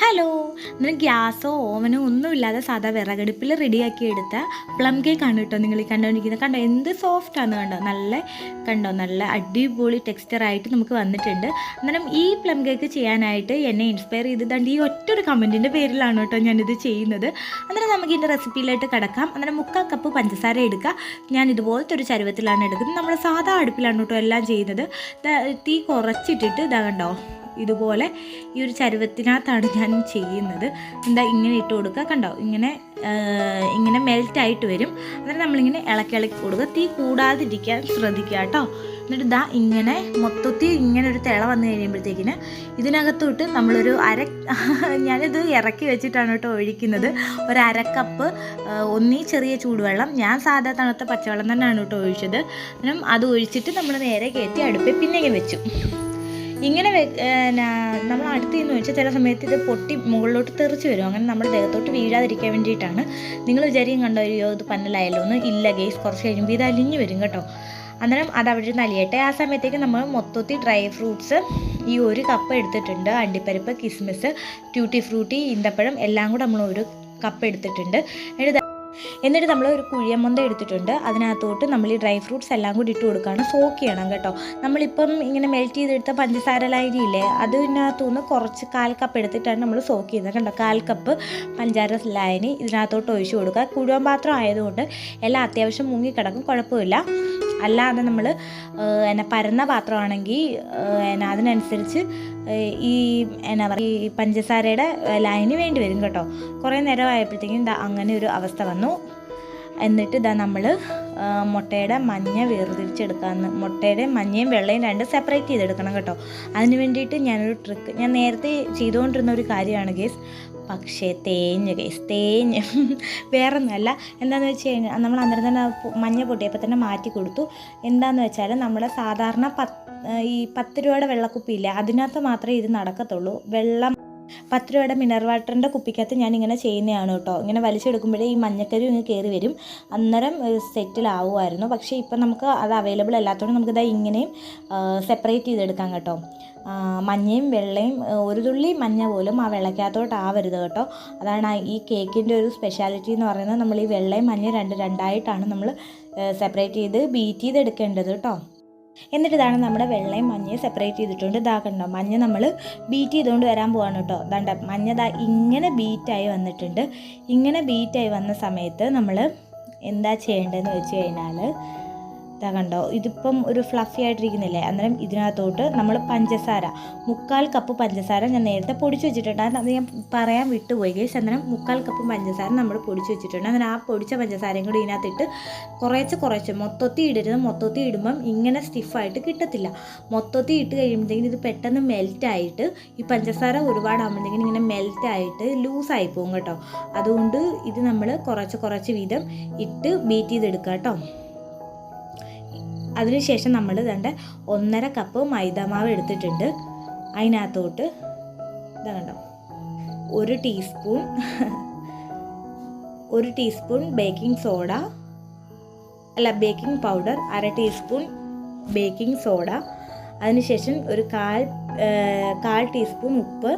Hello നിങ്ങൾ ഗ്യാസോ ഓവനോ ഒന്നുമില്ലാതെ സാധാ വിറകടുപ്പിൽ റെഡിയാക്കി എടുത്ത പ്ലം കേക്ക് ആണ് കേട്ടോ നിങ്ങൾ ഈ കണ്ടുകൊണ്ടിരിക്കുന്നത്. കണ്ടോ എന്ത് സോഫ്റ്റ് ആണ് കണ്ടോ. നല്ല കണ്ടോ നല്ല അടിപൊളി ടെക്സ്ചറായിട്ട് നമുക്ക് വന്നിട്ടുണ്ട്. അന്നേരം ഈ പ്ലം കേക്ക് ചെയ്യാനായിട്ട് എന്നെ ഇൻസ്പയർ ചെയ്തതാണ്ട് ഈ ഒറ്റൊരു കമന്റിന്റെ പേരിലാണ് കേട്ടോ ഞാനിത് ചെയ്യുന്നത്. അന്നേരം നമുക്ക് ഇതിന്റെ റെസിപ്പിയിലായിട്ട് കിടക്കാം. അന്നേരം മുക്കാൽ കപ്പ് പഞ്ചസാര എടുക്കുക. ഞാൻ ഇതുപോലത്തെ ഒരു ചരുവത്തിലാണ് എടുക്കുന്നത്. നമ്മൾ സാധാ അടുപ്പിലാണ് കേട്ടോ എല്ലാം ചെയ്യുന്നത്. തീ കുറച്ചിട്ടിട്ട് ഇതാ കണ്ടോ ഇതുപോലെ ഈ ഒരു ചരുവത്തിനകത്താണ് ഞാൻ ചെയ്യുന്നത്. എന്താ ഇങ്ങനെ ഇട്ട് കൊടുക്കുക. കണ്ടോ? ഇങ്ങനെ ഇങ്ങനെ മെൽറ്റായിട്ട് വരും. അന്നേരം നമ്മളിങ്ങനെ ഇളക്കി ഇളക്കി കൊടുക്കുക. തീ കൂടാതിരിക്കാൻ ശ്രദ്ധിക്കുക കേട്ടോ. എന്നിട്ട് ഇതാ ഇങ്ങനെ മൊത്തത്തിൽ ഇങ്ങനെ ഒരു തിള വന്നു കഴിയുമ്പോഴത്തേക്കിന് ഇതിനകത്തോട്ട് നമ്മളൊരു അര ഞാനിത് ഇറക്കി വെച്ചിട്ടാണ് കേട്ടോ ഒഴിക്കുന്നത്. ഒരു അരക്കപ്പ് ഒന്നീ ചെറിയ ചൂടുവെള്ളം. ഞാൻ സാധാ തണുത്ത പച്ചവെള്ളം തന്നെയാണ് കേട്ടോ ഒഴിച്ചത്. അത് ഒഴിച്ചിട്ട് നമ്മൾ നേരെ കയറ്റി അടുപ്പിൽ പിന്നെ വെച്ചു. ഇങ്ങനെ നമ്മൾ അടുത്ത് നിന്ന് വെച്ചാൽ ചില സമയത്ത് ഇത് പൊട്ടി മുകളിലോട്ട് തെറിച്ച് വരും. അങ്ങനെ നമ്മുടെ ദേഹത്തോട്ട് വീഴാതിരിക്കാൻ വേണ്ടിയിട്ടാണ്. നിങ്ങൾ വിചാരിക്കും കണ്ടോ അയ്യോ ഇത് പന്നലായല്ലോ ഒന്ന് ഇല്ല ഗേസ് കുറച്ച് കഴിയുമ്പോൾ ഇത് അലിഞ്ഞു വരും കേട്ടോ. അന്നേരം അത് അവിടെ നിന്ന് അലിയട്ടെ. ആ സമയത്തേക്ക് നമ്മൾ മൊത്തത്തിൽ ഡ്രൈ ഫ്രൂട്ട്സ് ഈ ഒരു കപ്പ് എടുത്തിട്ടുണ്ട്. അണ്ടിപ്പരിപ്പ് കിസ്മിസ് ട്യൂട്ടി ഫ്രൂട്ടി ഈന്തപ്പഴം എല്ലാം കൂടെ നമ്മൾ ഒരു കപ്പ് എടുത്തിട്ടുണ്ട്. ദാ- എന്നിട്ട് നമ്മൾ ഒരു കുഴിയമ്മന്ത എടുത്തിട്ടുണ്ട്. അതിനകത്തോട്ട് നമ്മൾ ഈ ഡ്രൈ ഫ്രൂട്ട്സ് എല്ലാം കൂടി ഇട്ട് കൊടുക്കുകയാണ്. സോക്ക് ചെയ്യണം കേട്ടോ. നമ്മളിപ്പം ഇങ്ങനെ മെൽറ്റ് ചെയ്തെടുത്ത പഞ്ചസാര ലൈനി ഇല്ലേ അതിനകത്തുനിന്ന് കുറച്ച് കാൽ കപ്പ് എടുത്തിട്ടാണ് നമ്മൾ സോക്ക് ചെയ്യുന്നത് കണ്ടോ കാൽ കപ്പ് പഞ്ചാര ലായനി ഇതിനകത്തോട്ട് ഒഴിച്ചു കൊടുക്കുക. കുഴുവൻ പാത്രം ആയതുകൊണ്ട് എല്ലാം അത്യാവശ്യം മുങ്ങിക്കിടക്കും കുഴപ്പമില്ല. അല്ലാതെ നമ്മൾ എന്നെ പരന്ന പാത്രമാണെങ്കിൽ എന്നെ അതിനനുസരിച്ച് ഈ എന്നാ പറയുക ഈ പഞ്ചസാരയുടെ ലൈന് വേണ്ടി വരും കേട്ടോ. കുറേ നേരം ആയപ്പോഴത്തേക്കും ദാ അങ്ങനെ ഒരു അവസ്ഥ വന്നു. എന്നിട്ട് ഇതാ നമ്മൾ മുട്ടയുടെ മഞ്ഞ വേർതിരിച്ചെടുക്കാമെന്ന് മുട്ടയുടെ മഞ്ഞയും വെള്ളയും രണ്ട് സെപ്പറേറ്റ് ചെയ്തെടുക്കണം കേട്ടോ. അതിന് വേണ്ടിയിട്ട് ഞാനൊരു ട്രിക്ക് ഞാൻ നേരത്തെ ചെയ്തുകൊണ്ടിരുന്ന ഒരു കാര്യമാണ് ഗേസ് പക്ഷേ തേഞ്ഞ് കേസ് തേഞ്ഞ്. വേറെ ഒന്നുമല്ല എന്താണെന്ന് വെച്ച് കഴിഞ്ഞാൽ നമ്മൾ അന്നേരം തന്നെ മഞ്ഞ പൊട്ടിയപ്പോൾ തന്നെ മാറ്റി കൊടുത്തു. എന്താണെന്ന് വെച്ചാൽ നമ്മുടെ സാധാരണ പത്ത് ഈ പത്ത് രൂപയുടെ വെള്ളക്കുപ്പിയില്ലേ അതിനകത്ത് മാത്രമേ ഇത് നടക്കത്തുള്ളൂ. വെള്ളം പത്ത് രൂപയുടെ മിനറൽ വാട്ടറിന്റെ കുപ്പിക്കകത്ത് ഞാൻ ഇങ്ങനെ ചെയ്യുന്നതാണ് കേട്ടോ. ഇങ്ങനെ വലിച്ചെടുക്കുമ്പോഴേ ഈ മഞ്ഞക്കരി ഇങ്ങ് കയറി വരും. അന്നേരം സെറ്റിലാവുമായിരുന്നു പക്ഷേ ഇപ്പം നമുക്ക് അത് അവൈലബിൾ അല്ലാത്തതുകൊണ്ട് നമുക്കിത് ഇങ്ങനെയും സെപ്പറേറ്റ് ചെയ്തെടുക്കാം കേട്ടോ. മഞ്ഞയും വെള്ളയും ഒരു തുള്ളി മഞ്ഞ പോലും ആ വെള്ളക്കകത്തോട്ട് ആവരുത് കേട്ടോ. അതാണ് ഈ കേക്കിന്റെ ഒരു സ്പെഷ്യാലിറ്റി എന്ന് പറയുന്നത്. നമ്മൾ ഈ വെള്ളയും മഞ്ഞയും രണ്ട് രണ്ടായിട്ടാണ് നമ്മൾ സെപ്പറേറ്റ് ചെയ്ത് ബീറ്റ് ചെയ്തെടുക്കേണ്ടത് കേട്ടോ. എന്നിട്ട് ഇതാണ് നമ്മുടെ വെള്ളയും മഞ്ഞയും സെപ്പറേറ്റ് ചെയ്തിട്ടുണ്ട്. ഇതാ കണ്ടോ മഞ്ഞ നമ്മൾ ബീറ്റ് ചെയ്തുകൊണ്ട് വരാൻ പോവാണ് കേട്ടോ. ദാണ്ട മഞ്ഞ ദാ ഇങ്ങനെ ബീറ്റായി വന്നിട്ടുണ്ട്. ഇങ്ങനെ ബീറ്റായി വന്ന സമയത്ത് നമ്മൾ എന്താ ചെയ്യേണ്ടതെന്ന് വെച്ച് കഴിഞ്ഞാൽ ഇതാ കണ്ടോ? ഇതിപ്പം ഒരു ഫ്ലഫി ആയിട്ടിരിക്കുന്നില്ലേ? അന്നേരം ഇതിനകത്തോട്ട് നമ്മൾ പഞ്ചസാര മുക്കാൽ കപ്പ് പഞ്ചസാര ഞാൻ നേരത്തെ പൊടിച്ച് വെച്ചിട്ടുണ്ടായിരുന്നു അത് ഞാൻ പറയാൻ വിട്ടുപോയി. ഗേസ് അന്നേരം മുക്കാൽ കപ്പ് പഞ്ചസാര നമ്മൾ പൊടിച്ച് വെച്ചിട്ടുണ്ട്. അന്നേരം ആ പൊടിച്ച പഞ്ചസാരയും കൂടി ഇതിനകത്തിട്ട് കുറേച്ച് കുറച്ച് മൊത്തത്തിൽ ഇടരുത്. മൊത്തത്തിൽ ഇടുമ്പം ഇങ്ങനെ സ്റ്റിഫായിട്ട് കിട്ടത്തില്ല. മൊത്തത്തിൽ ഇട്ട് കഴിയുമ്പോഴത്തേക്കും ഇത് പെട്ടെന്ന് മെൽറ്റായിട്ട് ഈ പഞ്ചസാര ഒരുപാടാകുമ്പോഴത്തേക്കും ഇങ്ങനെ മെൽറ്റായിട്ട് ലൂസായി പോകും കേട്ടോ. അതുകൊണ്ട് ഇത് നമ്മൾ കുറച്ച് കുറച്ച് വീതം ഇട്ട് ബീറ്റ് ചെയ്തെടുക്കുക കേട്ടോ. അതിനുശേഷം നമ്മൾ ദണ്ട ഒന്നര കപ്പ് മൈദാമാവ് എടുത്തിട്ടുണ്ട്. അതിനകത്തോട്ട് ഇതാണ്ടോ ഒരു ടീസ്പൂൺ ഒരു ടീസ്പൂൺ ബേക്കിംഗ് സോഡ അല്ല ബേക്കിംഗ് പൗഡർ അര ടീസ്പൂൺ ബേക്കിംഗ് സോഡ അതിനുശേഷം ഒരു കാൽ കാൽ ടീസ്പൂൺ ഉപ്പ്.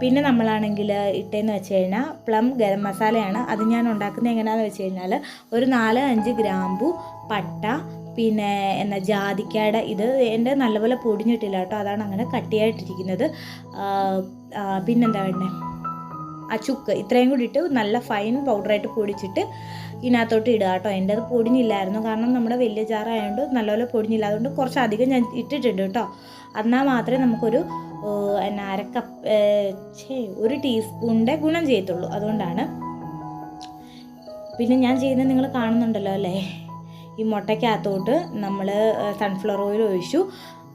പിന്നെ നമ്മളാണെങ്കിൽ ഇട്ടേന്ന് വെച്ച് കഴിഞ്ഞാൽ പ്ലം ഗരം മസാലയാണ്. അത് ഞാൻ ഉണ്ടാക്കുന്നത് എങ്ങനെയാണെന്ന് വെച്ച് കഴിഞ്ഞാൽ ഒരു നാല് അഞ്ച് ഗ്രാമ്പു പട്ട പിന്നെ എന്നാ ജാതിക്കയുടെ ഇത് എന്റെ നല്ലപോലെ പൊടിഞ്ഞിട്ടില്ല കേട്ടോ. അതാണ് അങ്ങനെ കട്ടിയായിട്ടിരിക്കുന്നത്. പിന്നെന്താ വേണ്ടേ? ആ ചുക്ക് ഇത്രയും കൂടി ഇട്ട് നല്ല ഫൈൻ പൗഡറായിട്ട് പൊടിച്ചിട്ട് ഇതിനകത്തോട്ട് ഇടുക കേട്ടോ. എന്റെ അത് പൊടിഞ്ഞില്ലായിരുന്നു. കാരണം നമ്മുടെ വലിയ ജാറായതുകൊണ്ട് നല്ലപോലെ പൊടിഞ്ഞില്ല. അതുകൊണ്ട് കുറച്ചധികം ഞാൻ ഇട്ടിട്ടുണ്ട് കേട്ടോ. എന്നാൽ മാത്രമേ നമുക്കൊരു എന്നാ എന്നാ കപ്പ് ഛേ ഒരു ടീസ്പൂണിന്റെ ഗുണം ചെയ്യത്തുള്ളൂ. അതുകൊണ്ടാണ്. പിന്നെ ഞാൻ ചെയ്യുന്നത് നിങ്ങൾ കാണുന്നുണ്ടല്ലോ അല്ലേ? ഈ മുട്ടയ്ക്കകത്തോട്ട് നമ്മൾ സൺഫ്ലവർ ഓയിൽ ഒഴിച്ചു.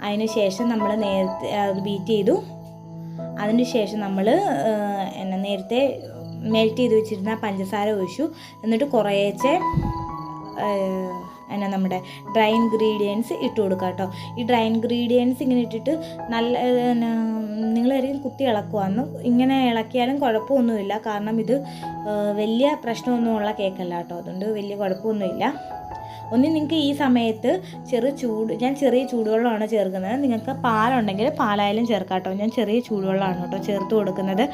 അതിന് ശേഷം നമ്മൾ നേരത്തെ അത് ബീറ്റ് ചെയ്തു. അതിന് ശേഷം നമ്മൾ എന്നാ നേരത്തെ മെൽറ്റ് ചെയ്ത് വെച്ചിരുന്ന പഞ്ചസാര ഒഴിച്ചു. എന്നിട്ട് കുറേച്ചെ എന്നാ നമ്മുടെ ഡ്രൈ ഇൻഗ്രീഡിയൻസ് ഇട്ട് കൊടുക്കുക കേട്ടോ ഈ ഡ്രൈ ഇൻഗ്രീഡിയൻസ് ഇങ്ങനെ ഇട്ടിട്ട് നല്ല നിങ്ങളായിരിക്കും കുത്തി ഇളക്കുവാന്ന് ഇങ്ങനെ ഇളക്കിയാലും കുഴപ്പമൊന്നുമില്ല. കാരണം ഇത് വലിയ പ്രശ്നമൊന്നുമുള്ള കേക്കല്ല കേട്ടോ അതുകൊണ്ട് വലിയ കുഴപ്പമൊന്നുമില്ല. ഒന്ന് നിങ്ങൾക്ക് ഈ സമയത്ത് ചെറു ചൂട് ഞാൻ ചെറിയ ചൂടുവെള്ളമാണ് ചേർക്കുന്നത്. നിങ്ങൾക്ക് പാലുണ്ടെങ്കിൽ പാലായാലും ചേർക്കാം കേട്ടോ ഞാൻ ചെറിയ ചൂടുവെള്ളമാണ് കേട്ടോ ചേർത്ത് കൊടുക്കുന്നത്.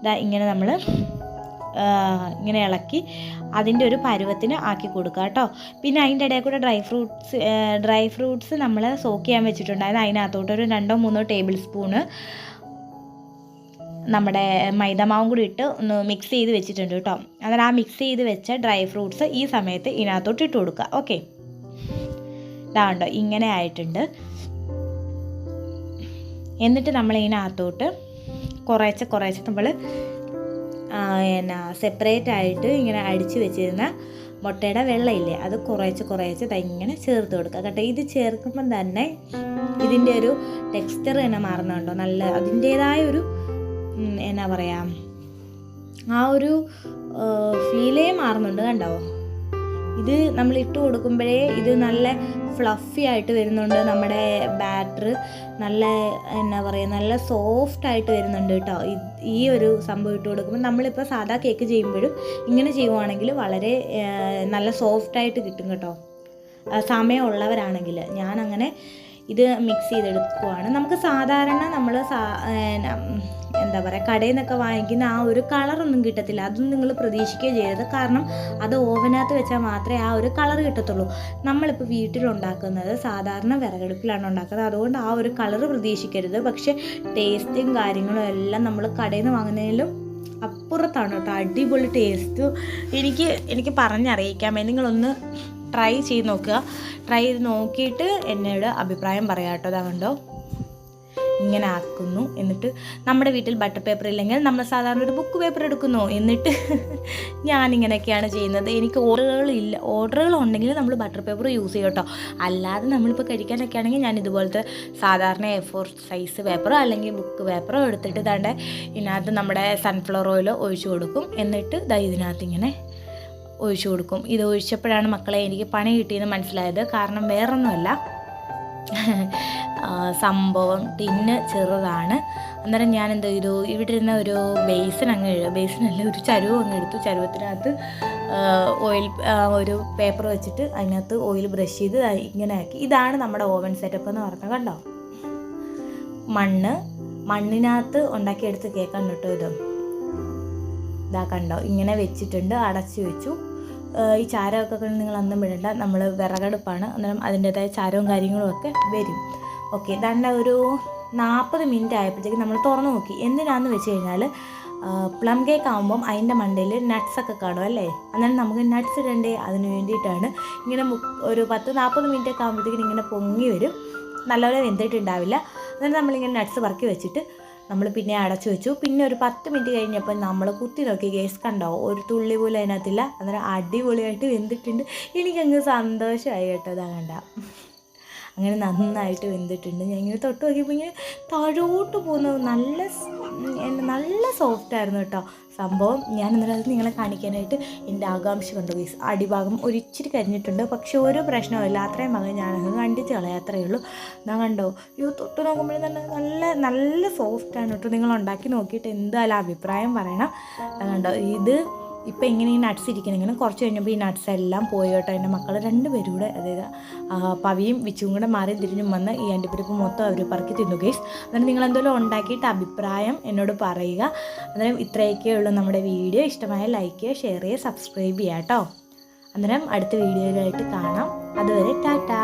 ഇതാ ഇങ്ങനെ നമ്മൾ ഇങ്ങനെ ഇളക്കി അതിന്റെ ഒരു പരുവത്തിന് ആക്കി കൊടുക്കുക കേട്ടോ. പിന്നെ അതിന്റെ ഇടയിൽ കൂടെ ഡ്രൈ ഫ്രൂട്ട്സ് ഡ്രൈ ഫ്രൂട്ട്സ് നമ്മൾ സോക്ക് ചെയ്യാൻ വെച്ചിട്ടുണ്ടായിരുന്നു. അതിനകത്തോട്ട് ഒരു രണ്ടോ മൂന്നോ ടേബിൾ സ്പൂണ് നമ്മുടെ മൈദമാവും കൂടി ഇട്ട് ഒന്ന് മിക്സ് ചെയ്ത് വെച്ചിട്ടുണ്ട് കേട്ടോ. അന്നേരം ആ മിക്സ് ചെയ്ത് വെച്ച ഡ്രൈ ഫ്രൂട്ട്സ് ഈ സമയത്ത് ഇതിനകത്തോട്ട് ഇട്ട് കൊടുക്കുക. ഓക്കെ ഇതാണ്ടോ ഇങ്ങനെ ആയിട്ടുണ്ട്. എന്നിട്ട് നമ്മൾ ഇതിനകത്തോട്ട് കുറേശ്ശെ കുറേശ്ശെ നമ്മൾ എന്നാ സെപ്പറേറ്റ് ആയിട്ട് ഇങ്ങനെ അടിച്ച് വെച്ചിരുന്ന മുട്ടയുടെ വെള്ളമില്ലേ അത് കുറേച്ച് കുറേച്ച് ഇങ്ങനെ ചേർത്ത് കൊടുക്കുക. കേട്ടോ ഇത് ചേർക്കുമ്പം തന്നെ ഇതിന്റെ ഒരു ടെക്സ്ചർ തന്നെ മാറുന്നുണ്ടോ? നല്ല അതിന്റേതായ ഒരു എന്നാ പറയുക ആ ഒരു ഫീലേ മാറുന്നുണ്ട് കണ്ടോ? ഇത് നമ്മൾ ഇട്ട് കൊടുക്കുമ്പോഴേ ഇത് നല്ല ഫ്ലഫി ആയിട്ട് വരുന്നുണ്ട് നമ്മുടെ ബാറ്റർ നല്ല എന്നാ പറയുക നല്ല സോഫ്റ്റ് ആയിട്ട് വരുന്നുണ്ട് കേട്ടോ ഈ ഒരു സംഭവം ഇട്ട് കൊടുക്കുമ്പോൾ നമ്മളിപ്പോൾ സാധാ കേക്ക് ചെയ്യുമ്പോഴും ഇങ്ങനെ ചെയ്യുവാണെങ്കിൽ വളരെ നല്ല സോഫ്റ്റ് ആയിട്ട് കിട്ടും കേട്ടോ. സമയമുള്ളവരാണെങ്കിൽ ഞാനങ്ങനെ ഇത് മിക്സ് ചെയ്തെടുക്കുവാണ്. നമുക്ക് സാധാരണ നമ്മൾ എന്താ പറയുക കടയിൽ നിന്നൊക്കെ വാങ്ങിക്കുന്ന ആ ഒരു കളറൊന്നും കിട്ടത്തില്ല. അതൊന്നും നിങ്ങൾ പ്രതീക്ഷിക്കുകയോ ചെയ്യരുത്. കാരണം അത് ഓവനകത്ത് വെച്ചാൽ മാത്രമേ ആ ഒരു കളർ കിട്ടത്തുള്ളൂ. നമ്മളിപ്പോൾ വീട്ടിലുണ്ടാക്കുന്നത് സാധാരണ വിറകടുപ്പിലാണ് ഉണ്ടാക്കുന്നത്. അതുകൊണ്ട് ആ ഒരു കളർ പ്രതീക്ഷിക്കരുത്. പക്ഷേ ടേസ്റ്റും കാര്യങ്ങളും എല്ലാം നമ്മൾ കടയിൽ നിന്ന് വാങ്ങുന്നതിലും അപ്പുറത്താണ് കേട്ടോ. അടിപൊളി ടേസ്റ്റ് എനിക്ക് എനിക്ക് പറഞ്ഞറിയിക്കാമേ നിങ്ങളൊന്ന് ട്രൈ ചെയ്ത് നോക്കുക. ട്രൈ ചെയ്ത് നോക്കിയിട്ട് എന്നോട് അഭിപ്രായം പറയാം കേട്ടോ. അതാ ഇങ്ങനെ ആക്കുന്നു എന്നിട്ട് നമ്മുടെ വീട്ടിൽ ബട്ടർ പേപ്പർ ഇല്ലെങ്കിൽ നമ്മൾ സാധാരണ ഒരു ബുക്ക് പേപ്പർ എടുക്കുന്നു. എന്നിട്ട് ഞാൻ ഇങ്ങനെയൊക്കെയാണ് ചെയ്യുന്നത്. എനിക്ക് ഓർഡറുകളില്ല ഓർഡറുകൾ ഉണ്ടെങ്കിൽ നമ്മൾ ബട്ടർ പേപ്പർ യൂസ് ചെയ്യും കേട്ടോ. അല്ലാതെ നമ്മളിപ്പോൾ കഴിക്കാനൊക്കെ ആണെങ്കിൽ ഞാൻ ഇതുപോലത്തെ സാധാരണ എ ഫോർ സൈസ് പേപ്പറോ അല്ലെങ്കിൽ ബുക്ക് പേപ്പറോ എടുത്തിട്ട് ദാണ്ട് ഇതിനകത്ത് നമ്മുടെ സൺഫ്ലവർ ഓയിൽ ഒഴിച്ചു കൊടുക്കും. എന്നിട്ട് ദാ ഇതിനകത്ത് ഇങ്ങനെ ഒഴിച്ചു കൊടുക്കും. ഇത് ഒഴിച്ചപ്പോഴാണ് മക്കളെ എനിക്ക് പണി കിട്ടിയെന്ന് മനസ്സിലായത്. കാരണം വേറൊന്നുമല്ല. സംഭവം ടിന്ന് ചെറുതാണ്. അന്നേരം ഞാൻ എന്ത് ചെയ്തു? ഇവിടെ ഇരുന്ന ഒരു ബേസിൻ അങ്ങ് ബേസിനല്ല ഒരു ചരുവ് അങ്ങ് എടുത്തു. ചരുവത്തിനകത്ത് ഓയിൽ ഒരു പേപ്പർ വെച്ചിട്ട് അതിനകത്ത് ഓയിൽ ബ്രഷ് ചെയ്ത് ഇങ്ങനെ ആക്കി. ഇതാണ് നമ്മുടെ ഓവൻ സെറ്റപ്പ് എന്ന് പറഞ്ഞത് കണ്ടോ? മണ്ണ് മണ്ണിനകത്ത് ഉണ്ടാക്കിയെടുത്ത് കേൾക്കാൻ കേട്ടോ ഇത്. ഇതാ കണ്ടോ? ഇങ്ങനെ വെച്ചിട്ടുണ്ട് അടച്ചു വെച്ചു. ഈ ചാരമൊക്കെ നിങ്ങൾ അന്നും വിടണ്ട നമ്മൾ വിറകടുപ്പാണ്. അന്നേരം അതിന്റെതായ ചാരവും കാര്യങ്ങളും ഒക്കെ വരും. ഓക്കെ ദണ്ട ഒരു നാൽപ്പത് മിനിറ്റ് ആയപ്പോഴത്തേക്ക് നമ്മൾ തുറന്നു നോക്കി. എന്തിനാന്ന് വെച്ച് കഴിഞ്ഞാൽ പ്ലം കേക്ക് ആകുമ്പം അതിന്റെ മണ്ടയിൽ നട്ട്സൊക്കെ കാണും അല്ലേ? അന്നേരം നമുക്ക് നട്ട്സ് ഇടണ്ടേ? അതിന് വേണ്ടിയിട്ടാണ് ഇങ്ങനെ ഒരു പത്ത് നാൽപ്പത് മിനിറ്റ് ഒക്കെ ആകുമ്പോഴത്തേക്കും ഇങ്ങനെ പൊങ്ങി വരും. നല്ലപോലെ വെന്തിട്ടുണ്ടാവില്ല. അന്നേരം നമ്മളിങ്ങനെ നട്ട്സ് പറക്കി വെച്ചിട്ട് നമ്മൾ പിന്നെ അടച്ചു വെച്ചു. പിന്നെ ഒരു പത്ത് മിനിറ്റ് കഴിഞ്ഞപ്പോൾ നമ്മൾ കുത്തി നോക്കി. ഗ്യാസ് കണ്ടോ? ഒരു തുള്ളി പോലും അതിനകത്തില്ല. അന്നേരം അടിപൊളിയായിട്ട് വെന്തിട്ടുണ്ട്. എനിക്കങ്ങ് സന്തോഷമായി കേട്ടോ അതാ കണ്ട അങ്ങനെ നന്നായിട്ട് വെന്തിട്ടുണ്ട്. ഞാൻ ഇങ്ങനെ തൊട്ട് നോക്കിയപ്പോൾ ഇങ്ങനെ താഴോട്ട് പോകുന്ന നല്ല നല്ല സോഫ്റ്റ് ആയിരുന്നു കേട്ടോ. സംഭവം ഞാൻ ഇന്നലെ അത് നിങ്ങളെ കാണിക്കാനായിട്ട് എന്റെ ആകാംക്ഷ കണ്ടു. ഗീസ് അടിഭാഗം ഒരിച്ചിരി കരിഞ്ഞിട്ടുണ്ട്. പക്ഷെ ഓരോ പ്രശ്നമില്ല അത്രയും ഭാഗം ഞാനങ്ങ് കണ്ടിച്ച് കളയാം. അത്രയേ ഉള്ളൂ. ഞാൻ കണ്ടോ? അയ്യോ തൊട്ട് നോക്കുമ്പോഴേ തന്നെ നല്ല നല്ല സോഫ്റ്റാണ് കേട്ടോ. നിങ്ങൾ ഉണ്ടാക്കി നോക്കിയിട്ട് എന്തായാലും അഭിപ്രായം പറയണം. കണ്ടോ? ഇത് ഇപ്പം ഇങ്ങനെ ഈ നട്ട്സ് ഇരിക്കണെങ്കിലും കുറച്ച് കഴിഞ്ഞപ്പോൾ ഈ നട്ട്സ് എല്ലാം പോയി കേട്ടോ. എന്റെ മക്കൾ രണ്ടുപേരും കൂടെ അതായത് പവിയും വിച്ചും കൂടെ മാറി തിരിഞ്ഞും വന്ന് ഈ അണ്ടിപ്പരിപ്പ് മൊത്തം അവർ പറക്കി തിന്നു ഗേസ് അന്നേരം നിങ്ങൾ എന്തെങ്കിലും ഉണ്ടാക്കിയിട്ട് അഭിപ്രായം എന്നോട് പറയുക. അന്നേരം ഇത്രയൊക്കെ ഉള്ളൂ നമ്മുടെ വീഡിയോ. ഇഷ്ടമായ ലൈക്ക് ചെയ്യുക ഷെയർ ചെയ്യുക സബ്സ്ക്രൈബ് ചെയ്യുക കേട്ടോ. അന്നേരം അടുത്ത വീഡിയോയിലായിട്ട് കാണാം. അതുവരെ ടാറ്റാ.